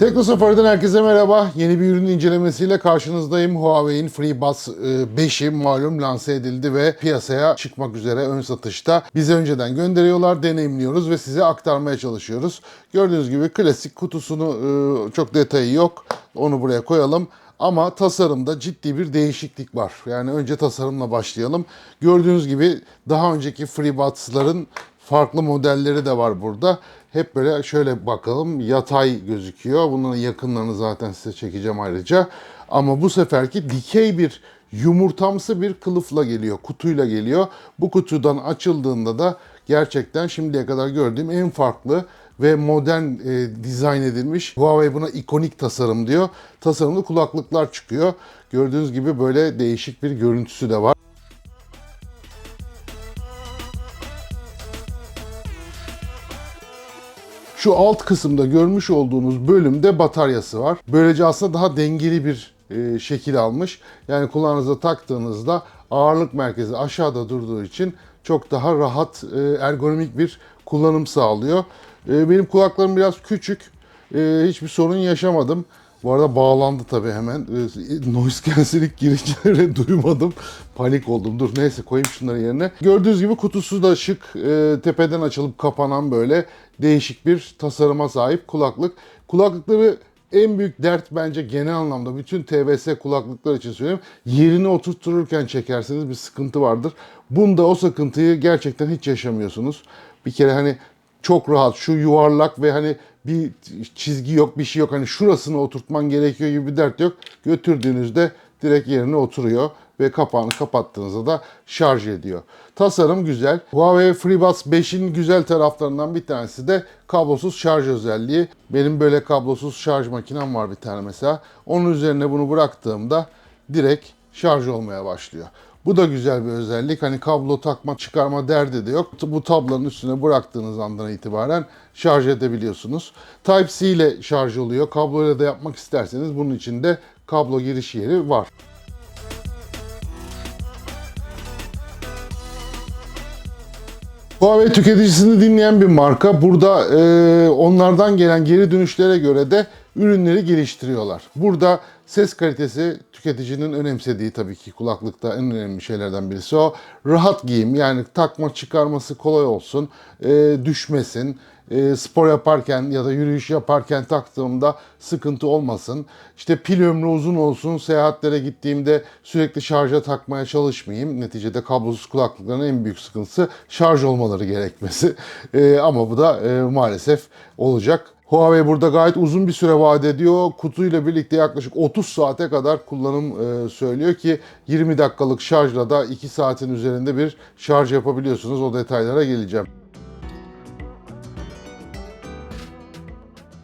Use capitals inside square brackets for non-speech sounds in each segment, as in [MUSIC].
Tekno Safari'den herkese merhaba. Yeni bir ürün incelemesiyle karşınızdayım. Huawei'in FreeBuds e, 5'i malum lanse edildi ve piyasaya çıkmak üzere ön satışta. Bize önceden gönderiyorlar, deneyimliyoruz ve size aktarmaya çalışıyoruz. Gördüğünüz gibi klasik kutusunu e, çok detayı yok. Onu buraya koyalım. Ama tasarımda ciddi bir değişiklik var. Yani önce tasarımla başlayalım. Gördüğünüz gibi daha önceki FreeBuds'ların farklı modelleri de var burada. Hep böyle şöyle bakalım yatay gözüküyor. Bunların yakınlarını zaten size çekeceğim ayrıca. Ama bu seferki dikey bir yumurtamsı bir kılıfla geliyor, kutuyla geliyor. Bu kutudan açıldığında da gerçekten şimdiye kadar gördüğüm en farklı ve modern e, dizayn edilmiş. Huawei buna ikonik tasarım diyor. Tasarımlı kulaklıklar çıkıyor. Gördüğünüz gibi böyle değişik bir görüntüsü de var. Şu alt kısımda görmüş olduğunuz bölümde bataryası var. Böylece aslında daha dengeli bir e, şekil almış. Yani kulağınıza taktığınızda ağırlık merkezi aşağıda durduğu için çok daha rahat, e, ergonomik bir kullanım sağlıyor. E, benim kulaklarım biraz küçük. Hiçbir sorun yaşamadım. Bu arada bağlandı tabii hemen. E, Noise cancelling girince [LAUGHS] duymadım. Panik oldum. Dur neyse koyayım şunları yerine. Gördüğünüz gibi kutusu da şık. E, tepeden açılıp kapanan böyle değişik bir tasarıma sahip kulaklık. Kulaklıkları en büyük dert bence genel anlamda bütün TVS kulaklıklar için söylüyorum. Yerini oturttururken çekerseniz bir sıkıntı vardır. Bunda o sıkıntıyı gerçekten hiç yaşamıyorsunuz. Bir kere hani çok rahat şu yuvarlak ve hani bir çizgi yok bir şey yok hani şurasını oturtman gerekiyor gibi bir dert yok. Götürdüğünüzde direkt yerine oturuyor ve kapağını kapattığınızda da şarj ediyor. Tasarım güzel. Huawei FreeBuds 5'in güzel taraflarından bir tanesi de kablosuz şarj özelliği. Benim böyle kablosuz şarj makinem var bir tane mesela. Onun üzerine bunu bıraktığımda direkt şarj olmaya başlıyor. Bu da güzel bir özellik. Hani kablo takma çıkarma derdi de yok. Bu tablanın üstüne bıraktığınız andan itibaren şarj edebiliyorsunuz. Type-C ile şarj oluyor. Kabloyla da yapmak isterseniz bunun için de kablo giriş yeri var. Huawei tüketicisini dinleyen bir marka. Burada e, onlardan gelen geri dönüşlere göre de ürünleri geliştiriyorlar. Burada ses kalitesi tüketicinin önemsediği tabii ki kulaklıkta en önemli şeylerden birisi o. Rahat giyim yani takma çıkarması kolay olsun, e, düşmesin, e, spor yaparken ya da yürüyüş yaparken taktığımda sıkıntı olmasın. İşte pil ömrü uzun olsun, seyahatlere gittiğimde sürekli şarja takmaya çalışmayayım. Neticede kablosuz kulaklıkların en büyük sıkıntısı şarj olmaları gerekmesi. E, ama bu da e, maalesef olacak. Huawei burada gayet uzun bir süre vaat ediyor. Kutuyla birlikte yaklaşık 30 saate kadar kullanım e, söylüyor ki 20 dakikalık şarjla da 2 saatin üzerinde bir şarj yapabiliyorsunuz. O detaylara geleceğim.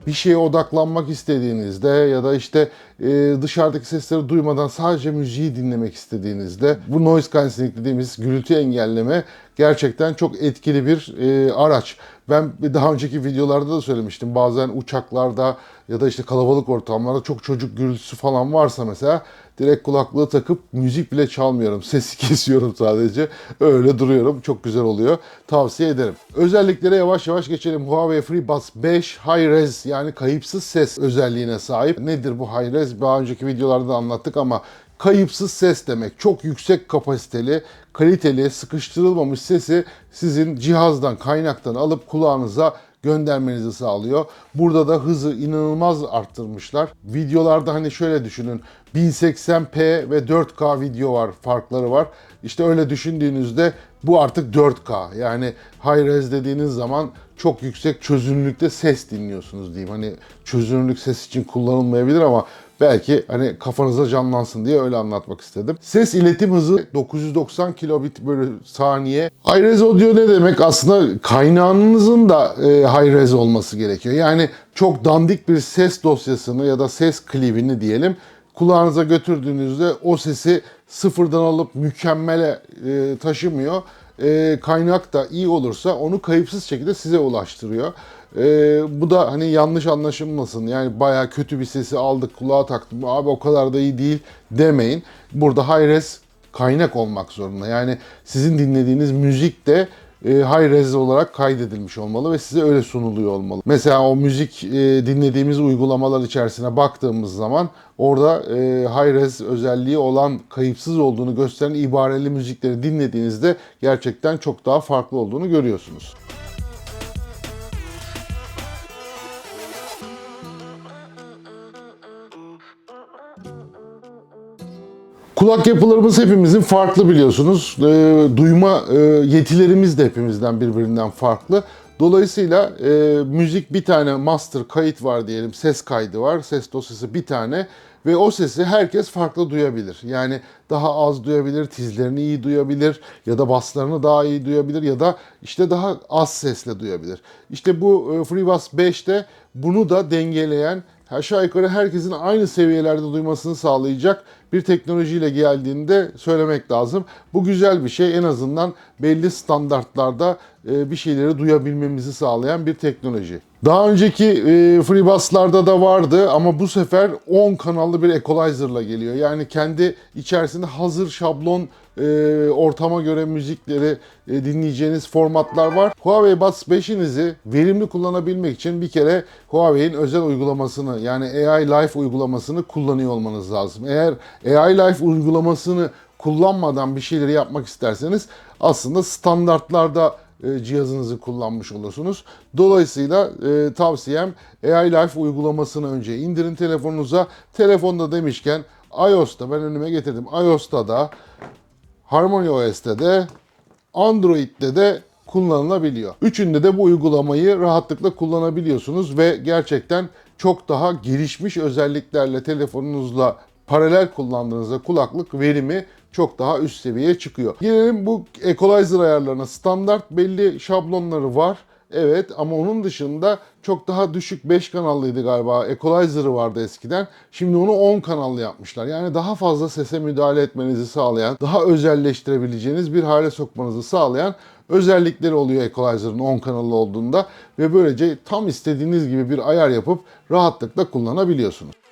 bir şeye odaklanmak istediğinizde ya da işte e, dışarıdaki sesleri duymadan sadece müziği dinlemek istediğinizde bu noise cancelling dediğimiz gürültü engelleme gerçekten çok etkili bir e, araç. Ben daha önceki videolarda da söylemiştim. Bazen uçaklarda ya da işte kalabalık ortamlarda çok çocuk gürültüsü falan varsa mesela direkt kulaklığı takıp müzik bile çalmıyorum. [LAUGHS] Sesi kesiyorum sadece. Öyle duruyorum. Çok güzel oluyor. Tavsiye ederim. Özelliklere yavaş yavaş geçelim. Huawei FreeBuds 5 High Res yani kayıpsız ses özelliğine sahip. Nedir bu High Res? Daha önceki videolarda da anlattık ama kayıpsız ses demek. Çok yüksek kapasiteli, kaliteli, sıkıştırılmamış sesi sizin cihazdan, kaynaktan alıp kulağınıza göndermenizi sağlıyor. Burada da hızı inanılmaz arttırmışlar. Videolarda hani şöyle düşünün 1080p ve 4K video var, farkları var. İşte öyle düşündüğünüzde bu artık 4K. Yani high res dediğiniz zaman çok yüksek çözünürlükte ses dinliyorsunuz diyeyim. Hani çözünürlük ses için kullanılmayabilir ama belki hani kafanıza canlansın diye öyle anlatmak istedim. Ses iletim hızı 990 kilobit bölü saniye. High res audio ne demek? Aslında kaynağınızın da e, high res olması gerekiyor. Yani çok dandik bir ses dosyasını ya da ses klibini diyelim kulağınıza götürdüğünüzde o sesi sıfırdan alıp mükemmele e, taşımıyor. E, kaynak da iyi olursa onu kayıpsız şekilde size ulaştırıyor. E, bu da hani yanlış anlaşılmasın. Yani baya kötü bir sesi aldık kulağa taktım abi o kadar da iyi değil demeyin. Burada high res kaynak olmak zorunda. Yani sizin dinlediğiniz müzik de e, high res olarak kaydedilmiş olmalı ve size öyle sunuluyor olmalı. Mesela o müzik e, dinlediğimiz uygulamalar içerisine baktığımız zaman orada e, high res özelliği olan kayıpsız olduğunu gösteren ibareli müzikleri dinlediğinizde gerçekten çok daha farklı olduğunu görüyorsunuz. Kulak yapılarımız hepimizin farklı biliyorsunuz. E, duyma e, yetilerimiz de hepimizden birbirinden farklı. Dolayısıyla e, müzik bir tane master kayıt var diyelim, ses kaydı var, ses dosyası bir tane ve o sesi herkes farklı duyabilir. Yani daha az duyabilir, tizlerini iyi duyabilir ya da baslarını daha iyi duyabilir ya da işte daha az sesle duyabilir. İşte bu e, FreeBuds 5'te bunu da dengeleyen aşağı yukarı herkesin aynı seviyelerde duymasını sağlayacak bir teknolojiyle geldiğinde söylemek lazım. Bu güzel bir şey. En azından belli standartlarda e, bir şeyleri duyabilmemizi sağlayan bir teknoloji. Daha önceki e, FreeBuds'larda da vardı ama bu sefer 10 kanallı bir equalizer'la geliyor. Yani kendi içerisinde hazır şablon e, ortama göre müzikleri e, dinleyeceğiniz formatlar var. Huawei Buds 5'inizi verimli kullanabilmek için bir kere Huawei'in özel uygulamasını yani AI Life uygulamasını kullanıyor olmanız lazım. Eğer AI Life uygulamasını kullanmadan bir şeyleri yapmak isterseniz aslında standartlarda cihazınızı kullanmış olursunuz. Dolayısıyla e, tavsiyem AI Life uygulamasını önce indirin telefonunuza. Telefonda demişken iOS'ta ben önüme getirdim. iOS'ta da Harmony OS'te de Android'de de kullanılabiliyor. Üçünde de bu uygulamayı rahatlıkla kullanabiliyorsunuz ve gerçekten çok daha gelişmiş özelliklerle telefonunuzla paralel kullandığınızda kulaklık verimi çok daha üst seviyeye çıkıyor. Gelelim bu equalizer ayarlarına. Standart belli şablonları var. Evet ama onun dışında çok daha düşük 5 kanallıydı galiba. Equalizer'ı vardı eskiden. Şimdi onu 10 kanallı yapmışlar. Yani daha fazla sese müdahale etmenizi sağlayan, daha özelleştirebileceğiniz bir hale sokmanızı sağlayan özellikleri oluyor Equalizer'ın 10 kanalı olduğunda ve böylece tam istediğiniz gibi bir ayar yapıp rahatlıkla kullanabiliyorsunuz.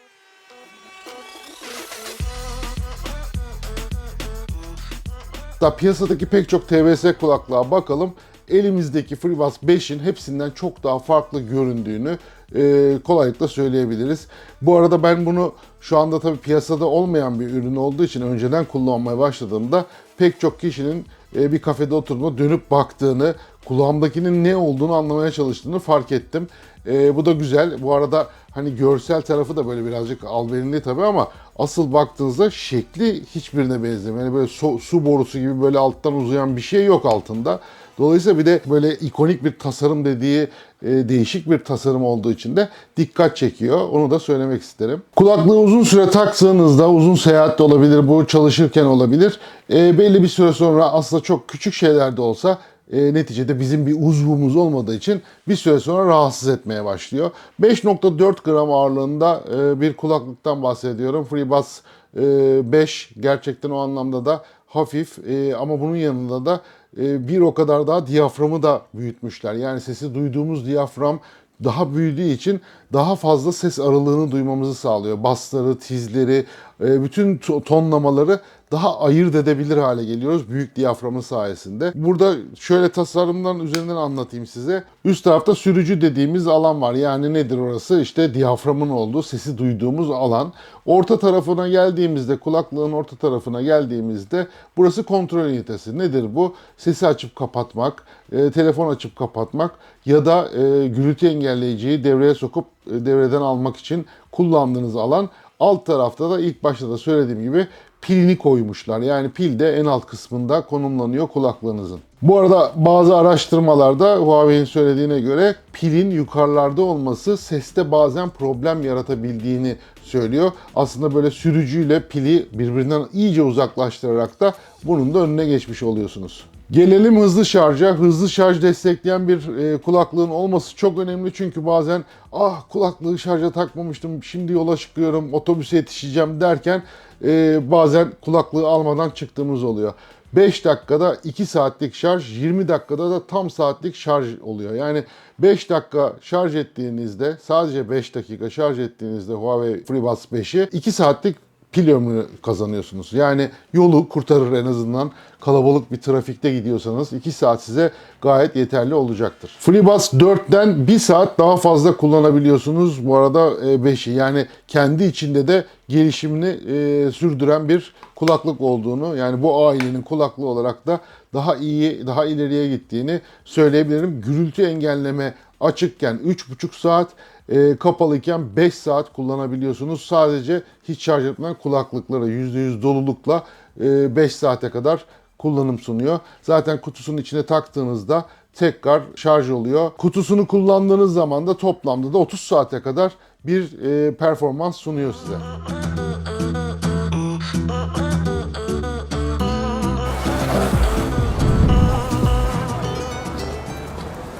Da piyasadaki pek çok TVS kulaklığa bakalım. Elimizdeki FreeBuds 5'in hepsinden çok daha farklı göründüğünü e, kolaylıkla söyleyebiliriz. Bu arada ben bunu şu anda tabii piyasada olmayan bir ürün olduğu için önceden kullanmaya başladığımda pek çok kişinin e, bir kafede oturduğunda dönüp baktığını, kulağımdakinin ne olduğunu anlamaya çalıştığını fark ettim. E, bu da güzel. Bu arada hani görsel tarafı da böyle birazcık albenili tabii ama asıl baktığınızda şekli hiçbirine benzemiyor. Yani böyle su, su borusu gibi böyle alttan uzayan bir şey yok altında. Dolayısıyla bir de böyle ikonik bir tasarım dediği e, değişik bir tasarım olduğu için de dikkat çekiyor. Onu da söylemek isterim. Kulaklığı uzun süre taktığınızda uzun seyahatte olabilir, bu çalışırken olabilir. E, belli bir süre sonra aslında çok küçük şeyler de olsa e, neticede bizim bir uzvumuz olmadığı için bir süre sonra rahatsız etmeye başlıyor. 5.4 gram ağırlığında e, bir kulaklıktan bahsediyorum. FreeBuds e, 5 gerçekten o anlamda da hafif e, ama bunun yanında da e, bir o kadar daha diyaframı da büyütmüşler. Yani sesi duyduğumuz diyafram daha büyüdüğü için daha fazla ses aralığını duymamızı sağlıyor. Basları, tizleri, bütün tonlamaları daha ayırt edebilir hale geliyoruz büyük diyaframın sayesinde. Burada şöyle tasarımdan üzerinden anlatayım size. Üst tarafta sürücü dediğimiz alan var. Yani nedir orası? İşte diyaframın olduğu, sesi duyduğumuz alan. Orta tarafına geldiğimizde, kulaklığın orta tarafına geldiğimizde burası kontrol ünitesi. Nedir bu? Sesi açıp kapatmak, e, telefon açıp kapatmak ya da e, gürültü engelleyiciyi devreye sokup e, devreden almak için kullandığınız alan. Alt tarafta da ilk başta da söylediğim gibi pilini koymuşlar. Yani pil de en alt kısmında konumlanıyor kulaklığınızın. Bu arada bazı araştırmalarda Huawei'nin söylediğine göre pilin yukarılarda olması seste bazen problem yaratabildiğini söylüyor. Aslında böyle sürücüyle pili birbirinden iyice uzaklaştırarak da bunun da önüne geçmiş oluyorsunuz. Gelelim hızlı şarja. Hızlı şarj destekleyen bir e, kulaklığın olması çok önemli çünkü bazen ah kulaklığı şarja takmamıştım şimdi yola çıkıyorum otobüse yetişeceğim derken e, bazen kulaklığı almadan çıktığımız oluyor. 5 dakikada 2 saatlik şarj, 20 dakikada da tam saatlik şarj oluyor. Yani 5 dakika şarj ettiğinizde, sadece 5 dakika şarj ettiğinizde Huawei FreeBuds 5'i 2 saatlik pil ömrü kazanıyorsunuz. Yani yolu kurtarır en azından kalabalık bir trafikte gidiyorsanız 2 saat size gayet yeterli olacaktır. FreeBuds 4'ten 1 saat daha fazla kullanabiliyorsunuz. Bu arada 5'i yani kendi içinde de gelişimini e, sürdüren bir kulaklık olduğunu yani bu ailenin kulaklığı olarak da daha iyi, daha ileriye gittiğini söyleyebilirim. Gürültü engelleme açıkken 3,5 saat, e, kapalıyken 5 saat kullanabiliyorsunuz. Sadece hiç şarj etmeden kulaklıkları %100 dolulukla e, 5 saate kadar kullanım sunuyor. Zaten kutusunun içine taktığınızda tekrar şarj oluyor. Kutusunu kullandığınız zaman da toplamda da 30 saate kadar bir e, performans sunuyor size.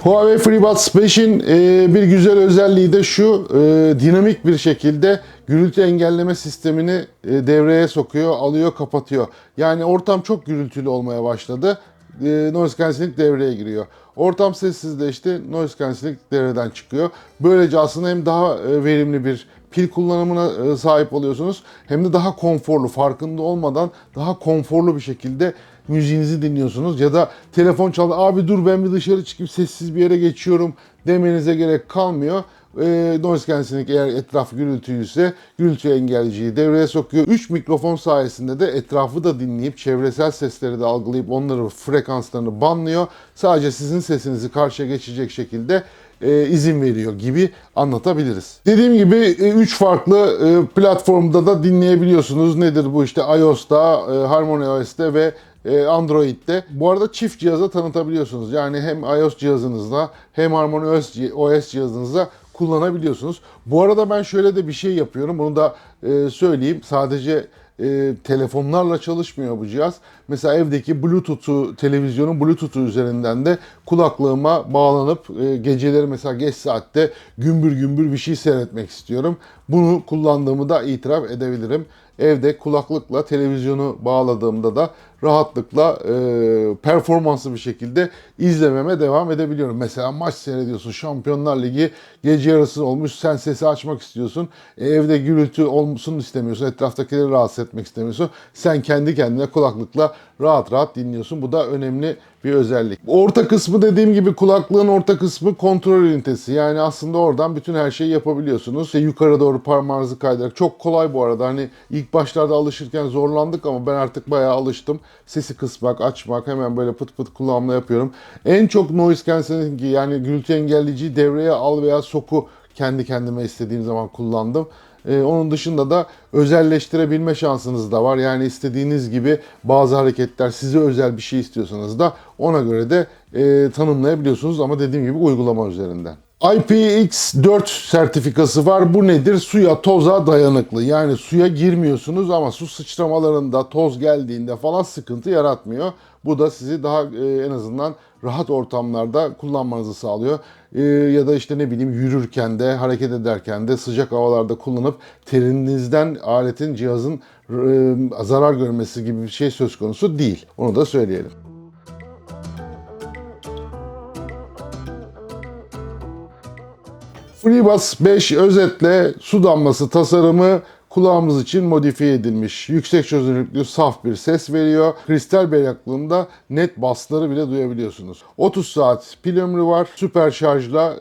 Huawei FreeBuds 5'in e, bir güzel özelliği de şu, e, dinamik bir şekilde gürültü engelleme sistemini e, devreye sokuyor, alıyor, kapatıyor. Yani ortam çok gürültülü olmaya başladı. E, noise cancelling devreye giriyor. Ortam sessizleşti, noise cancelling devreden çıkıyor. Böylece aslında hem daha e, verimli bir pil kullanımına e, sahip oluyorsunuz hem de daha konforlu, farkında olmadan daha konforlu bir şekilde müziğinizi dinliyorsunuz ya da telefon çaldı abi dur ben bir dışarı çıkıp sessiz bir yere geçiyorum demenize gerek kalmıyor. E, noise cancelling eğer etraf gürültüyse gürültü engelleyiciyi devreye sokuyor. 3 mikrofon sayesinde de etrafı da dinleyip çevresel sesleri de algılayıp onları frekanslarını banlıyor. Sadece sizin sesinizi karşıya geçecek şekilde e, izin veriyor gibi anlatabiliriz. Dediğim gibi 3 farklı e, platformda da dinleyebiliyorsunuz. Nedir bu işte iOS'ta, e, Harmony OS'te ve e, Android'de. Bu arada çift cihaza tanıtabiliyorsunuz. Yani hem iOS cihazınızda hem Harmony OS, OS cihazınızda kullanabiliyorsunuz. Bu arada ben şöyle de bir şey yapıyorum. Bunu da e, söyleyeyim. Sadece e, telefonlarla çalışmıyor bu cihaz. Mesela evdeki Bluetooth'u, televizyonun Bluetooth'u üzerinden de kulaklığıma bağlanıp e, geceleri mesela geç saatte gümbür gümbür bir şey seyretmek istiyorum. Bunu kullandığımı da itiraf edebilirim. Evde kulaklıkla televizyonu bağladığımda da rahatlıkla e, performanslı bir şekilde izlememe devam edebiliyorum. Mesela maç seyrediyorsun, Şampiyonlar Ligi gece yarısı olmuş, sen sesi açmak istiyorsun. E, evde gürültü olsun istemiyorsun, etraftakileri rahatsız etmek istemiyorsun. Sen kendi kendine kulaklıkla rahat rahat dinliyorsun. Bu da önemli bir özellik. Orta kısmı dediğim gibi kulaklığın orta kısmı kontrol ünitesi. Yani aslında oradan bütün her şeyi yapabiliyorsunuz. İşte yukarı doğru parmağınızı kaydırarak. Çok kolay bu arada. Hani ilk başlarda alışırken zorlandık ama ben artık bayağı alıştım. Sesi kısmak, açmak hemen böyle pıt pıt kulağımla yapıyorum. En çok noise cancelling yani gürültü engelleyiciyi devreye al veya soku kendi kendime istediğim zaman kullandım. Ee, onun dışında da özelleştirebilme şansınız da var. Yani istediğiniz gibi bazı hareketler size özel bir şey istiyorsanız da ona göre de e, tanımlayabiliyorsunuz ama dediğim gibi uygulama üzerinden. IPX4 sertifikası var. Bu nedir? Suya, toza dayanıklı. Yani suya girmiyorsunuz ama su sıçramalarında, toz geldiğinde falan sıkıntı yaratmıyor. Bu da sizi daha e, en azından rahat ortamlarda kullanmanızı sağlıyor. E, ya da işte ne bileyim yürürken de, hareket ederken de sıcak havalarda kullanıp terinizden aletin, cihazın e, zarar görmesi gibi bir şey söz konusu değil. Onu da söyleyelim. FreeBuds 5 özetle su damlası tasarımı kulağımız için modifiye edilmiş. Yüksek çözünürlüklü saf bir ses veriyor. Kristal berraklığında net basları bile duyabiliyorsunuz. 30 saat pil ömrü var. Süper şarjla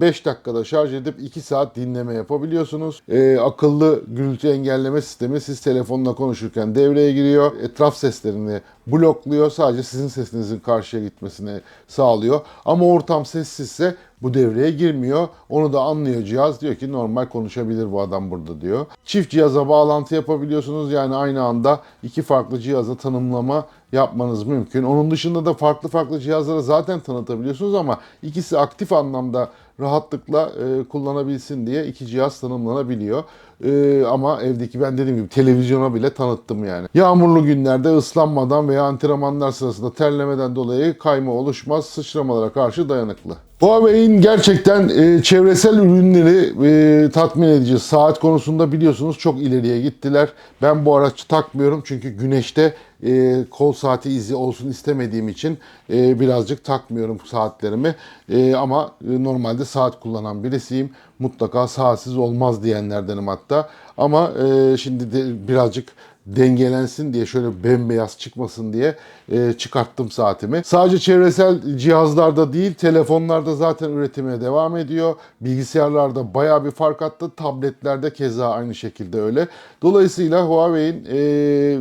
5 dakikada şarj edip 2 saat dinleme yapabiliyorsunuz. E, akıllı gürültü engelleme sistemi siz telefonla konuşurken devreye giriyor. Etraf seslerini blokluyor. Sadece sizin sesinizin karşıya gitmesini sağlıyor. Ama ortam sessizse bu devreye girmiyor. Onu da anlıyor cihaz. Diyor ki normal konuşabilir bu adam burada diyor. Çift cihaza bağlantı yapabiliyorsunuz. Yani aynı anda iki farklı cihaza tanımlama yapmanız mümkün. Onun dışında da farklı farklı cihazlara zaten tanıtabiliyorsunuz ama ikisi aktif anlamda rahatlıkla e, kullanabilsin diye iki cihaz tanımlanabiliyor. E, ama evdeki ben dediğim gibi televizyona bile tanıttım yani. Yağmurlu günlerde ıslanmadan veya antrenmanlar sırasında terlemeden dolayı kayma oluşmaz. Sıçramalara karşı dayanıklı. Huawei'in gerçekten e, çevresel ürünleri e, tatmin edici. Saat konusunda biliyorsunuz çok ileriye gittiler. Ben bu araç takmıyorum çünkü güneşte e, kol saati izi olsun istemediğim için e, birazcık takmıyorum saatlerimi. E, ama e, normalde saat kullanan birisiyim. Mutlaka saatsiz olmaz diyenlerdenim hatta. Ama e, şimdi de birazcık dengelensin diye şöyle bembeyaz çıkmasın diye e, çıkarttım saatimi. Sadece çevresel cihazlarda değil telefonlarda zaten üretimine devam ediyor. Bilgisayarlarda baya bir fark attı. Tabletlerde keza aynı şekilde öyle. Dolayısıyla Huawei'in e,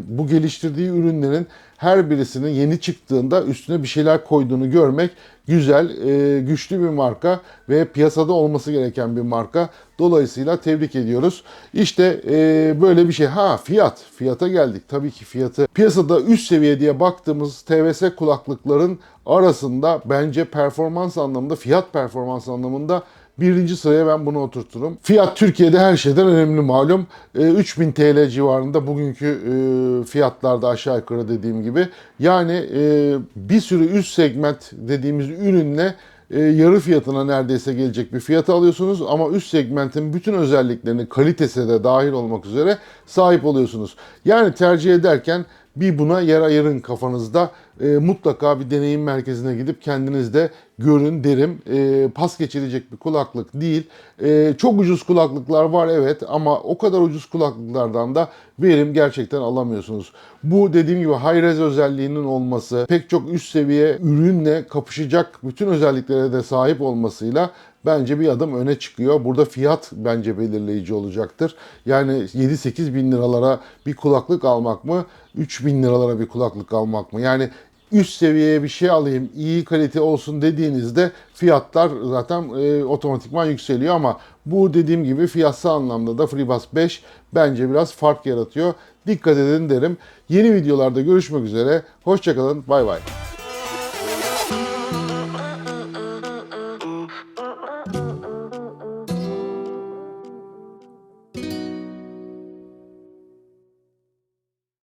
bu geliştirdiği ürünlerin her birisinin yeni çıktığında üstüne bir şeyler koyduğunu görmek güzel, e, güçlü bir marka ve piyasada olması gereken bir marka. Dolayısıyla tebrik ediyoruz. İşte e, böyle bir şey. Ha fiyat. Fiyata geldik. Tabii ki fiyatı. Piyasada üst seviye diye baktığımız TVS kulaklıkların arasında bence performans anlamında, fiyat performans anlamında Birinci sıraya ben bunu oturturum. Fiyat Türkiye'de her şeyden önemli malum. E, 3000 TL civarında bugünkü e, fiyatlarda aşağı yukarı dediğim gibi. Yani e, bir sürü üst segment dediğimiz ürünle e, yarı fiyatına neredeyse gelecek bir fiyata alıyorsunuz ama üst segmentin bütün özelliklerini kalitesi de dahil olmak üzere sahip oluyorsunuz. Yani tercih ederken bir buna yer ayırın kafanızda. E, mutlaka bir deneyim merkezine gidip kendiniz de görün derim. E, pas geçirecek bir kulaklık değil. E, çok ucuz kulaklıklar var evet ama o kadar ucuz kulaklıklardan da verim gerçekten alamıyorsunuz. Bu dediğim gibi high res özelliğinin olması, pek çok üst seviye ürünle kapışacak bütün özelliklere de sahip olmasıyla bence bir adım öne çıkıyor. Burada fiyat bence belirleyici olacaktır. Yani 7-8 bin liralara bir kulaklık almak mı? 3 bin liralara bir kulaklık almak mı? Yani üst seviyeye bir şey alayım, iyi kalite olsun dediğinizde fiyatlar zaten e, otomatikman yükseliyor ama bu dediğim gibi fiyatsal anlamda da FreeBuds 5 bence biraz fark yaratıyor. Dikkat edin derim. Yeni videolarda görüşmek üzere. Hoşçakalın. Bay bay.